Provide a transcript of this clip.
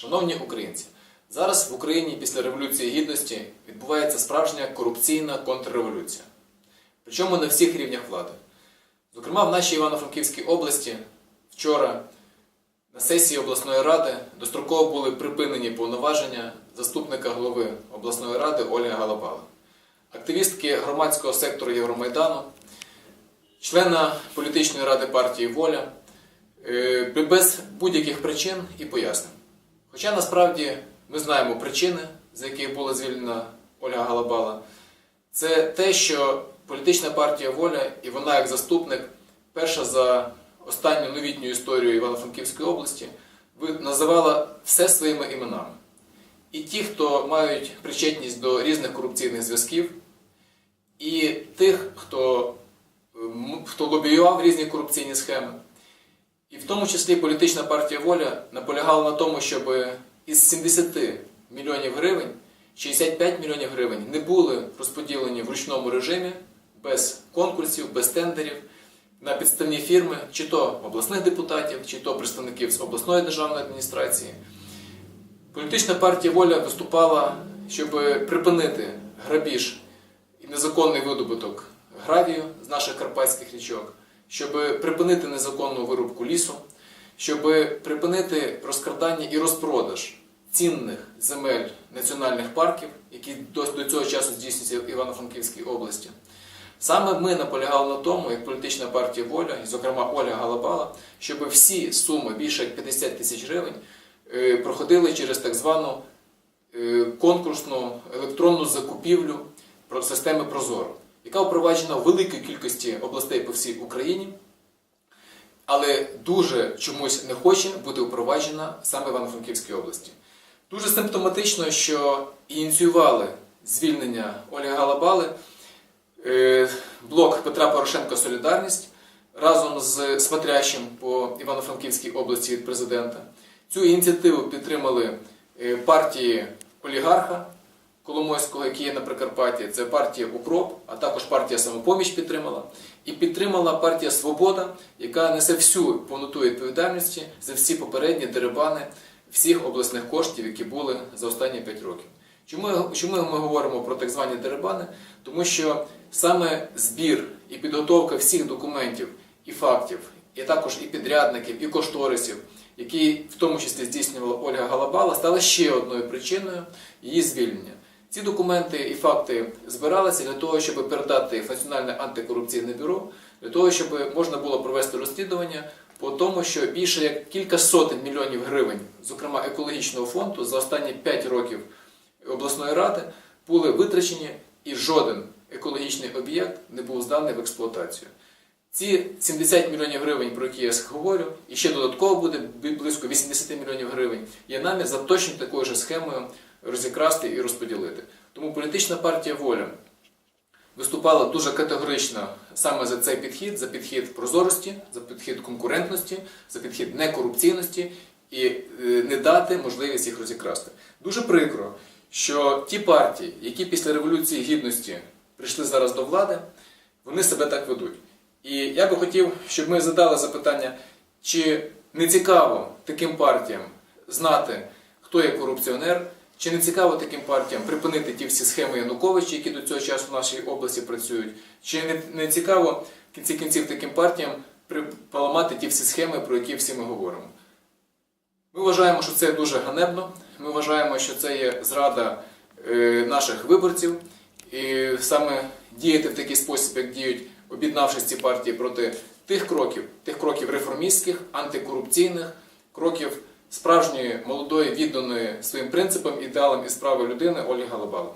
Шановні українці, зараз в Україні після Революції Гідності відбувається справжня корупційна контрреволюція. Причому на всіх рівнях влади. Зокрема, в нашій Івано-Франківській області вчора на сесії обласної ради достроково були припинені повноваження заступника голови обласної ради Ольги Галабала, активістки громадського сектору Євромайдану, члена політичної ради партії Воля е, без будь-яких причин і пояснень. Хоча насправді ми знаємо причини, за яких була звільнена Ольга Галабала. Це те, що політична партія Воля і вона як заступник, перша за останню новітню історію Івано-Франківської області, називала все своїми іменами. І ті, хто мають причетність до різних корупційних зв'язків, і тих, хто, хто лобіював різні корупційні схеми. Тому числі політична партія Воля наполягала на тому, щоб із 70 мільйонів гривень 65 мільйонів гривень не були розподілені в ручному режимі, без конкурсів, без тендерів, на підставні фірми, чи то обласних депутатів, чи то представників з обласної державної адміністрації. Політична партія Воля виступала, щоб припинити грабіж і незаконний видобуток гравію з наших карпатських річок, щоб припинити незаконну вирубку лісу, щоб припинити розкрадання і розпродаж цінних земель національних парків, які до, до цього часу здійснюються в Івано-Франківській області. Саме ми наполягали на тому, як політична партія Воля, і, зокрема Оля Галабала, щоб всі суми більше як 50 тисяч гривень е, проходили через так звану е, конкурсну електронну закупівлю системи Прозоро, яка впроваджена в великій кількості областей по всій Україні, але дуже чомусь не хоче бути впроваджена саме в Івано-Франківській області. Дуже симптоматично, що ініціювали звільнення Ольги Галабали е, блок Петра Порошенка Солідарність разом з смотрящим по Івано-Франківській області від президента. Цю ініціативу підтримали е, партії олігарха Коломойського, який є на Прикарпатті, це партія Укроп, а також партія Самопоміч підтримала. І підтримала партія Свобода, яка несе всю повноту відповідальності за всі попередні дерибани всіх обласних коштів, які були за останні 5 років. Чому, чому ми говоримо про так звані дерибани? Тому що саме збір і підготовка всіх документів і фактів, і також і підрядників, і кошторисів, які в тому числі здійснювала Ольга Галабала, стала ще одною причиною її звільнення. Ці документи і факти збиралися для того, щоб передати Національне антикорупційне бюро, для того, щоб можна було провести розслідування по тому, що більше як кілька сотень мільйонів гривень, зокрема екологічного фонду, за останні 5 років обласної ради були витрачені і жоден екологічний об'єкт не був зданий в експлуатацію. Ці 70 мільйонів гривень, про які я говорю, і ще додатково буде близько 80 мільйонів гривень, є намір за точно такою ж схемою розікрасти і розподілити. Тому політична партія воля виступала дуже категорично саме за цей підхід, за підхід прозорості, за підхід конкурентності, за підхід некорупційності і е, не дати можливість їх розікрасти. Дуже прикро, що ті партії, які після Революції Гідності прийшли зараз до влади, вони себе так ведуть. І я би хотів, щоб ми задали запитання, чи не цікаво таким партіям знати, хто є корупціонер, чи не цікаво таким партіям припинити ті всі схеми Януковича, які до цього часу в нашій області працюють, чи не, цікаво в кінці кінців таким партіям поламати ті всі схеми, про які всі ми говоримо. Ми вважаємо, що це дуже ганебно. Ми вважаємо, що це є зрада е, наших виборців. І саме діяти в такий спосіб, як діють, об'єднавшись ці партії проти тих кроків, тих кроків реформістських, антикорупційних, кроків справжньої молодої, відданої своїм принципам, ідеалам і справи людини Олі Галабали.